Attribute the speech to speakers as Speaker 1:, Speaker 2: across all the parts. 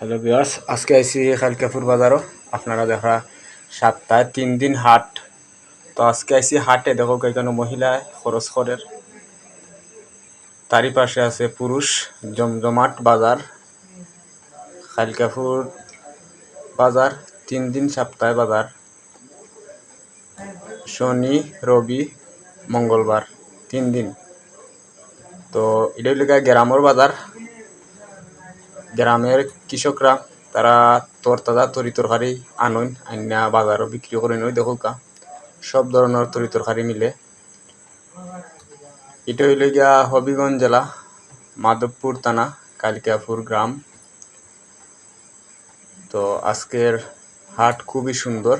Speaker 1: Hello বিয়ার্স আজকে আইসি খালকাপুর বাজারও। আপনারা দেখা, সাতটায় তিন দিন হাট। তো আজকে আইসি হাটে, দেখো এখানে মহিলা খরচ করের তারই পাশে আছে পুরুষ, জমজমাট বাজার। খালকাপুর বাজার, তিন দিন সপ্তাহে বাজার। শনি, রবি, মঙ্গলবার, তিন দিন। তো এটা গিয়া গ্রামের বাজার। গ্রামের কৃষকরা, তারা তরতাজা তরি তরকারি আনইন আইনা বাজারও বিক্রি করে ওই দেখো কা সব ধরনের তরি তরকারি মিলে। এটা হইল গিয়া হবিগঞ্জ জেলা, মাধবপুর থানা, কালিকাপুর গ্রাম। তো আজকের হাট খুবই সুন্দর।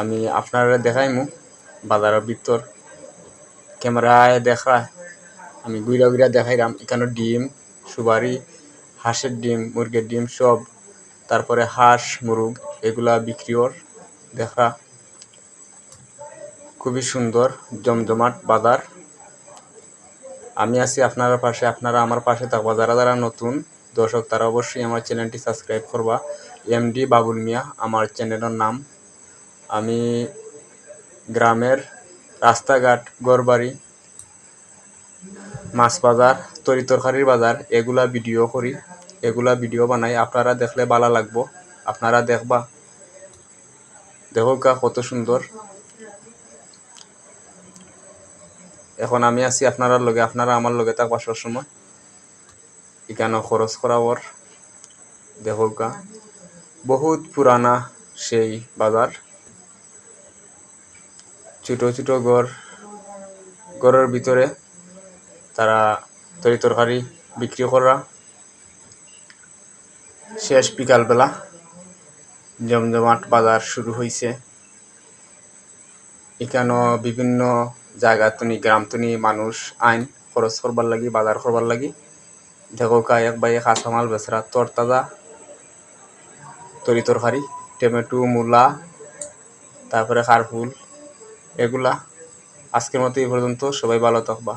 Speaker 1: আমি আপনারা দেখাইমু বাজারের ভিতর। ক্যামেরায় দেখা, আমি গুইরা গুইরা দেখাইলাম। এখানে ডিম, সুপারি হাঁসের ডিম, মুরগির ডিম সব, তারপরে হাঁস, মুরগ, এগুলা বিক্রিওর দেখা, খুবই সুন্দর, জমজমাট বাজার। আমি আছি আপনার পাশে, আপনারা আমার পাশে থাকবা। যারা যারা নতুন, দর্শক, তারা অবশ্যই আমার চ্যানেলটি সাবস্ক্রাইব করবা। এমডি বাবুল মিয়া, আমার চ্যানেলের নাম। আমি গ্রামের রাস্তাঘাট, গড়বাড়ি মাছ বাজার তরি তরকারির বাজার, এগুলা ভিডিও করি। এগুলা ভিডিও বানাই, আপনারা দেখলে ভালো লাগবো। আপনারা দেখবা। দেখো কা কত সুন্দর। এখন আমি আছি আপনারা লগে, আপনারা আমার লগে থাকবা সবসময়। এখানে খরচ করাবর। দেখো কা বহুত পুরানা সেই বাজার। ছোট ছোট ঘর, ঘরের ভিতরে। তারা তরি তরকারি বিক্রি করা। শেষ বিকালবেলা জমজমাট বাজার শুরু হয়েছে এখানেও বিভিন্ন জায়গা তুনি, গ্রাম তুনি মানুষ আইন খরচ করবার লাগি, বাজার করবার লাগি। দেখো এক বাই কাঁচামাল বেচরা তরতাজা তরি তরকারি, টমেটো, মূলা, তারপরে খারফুল, এগুলা। আজকের মতো এই পর্যন্ত, সবাই ভালো থাকবা।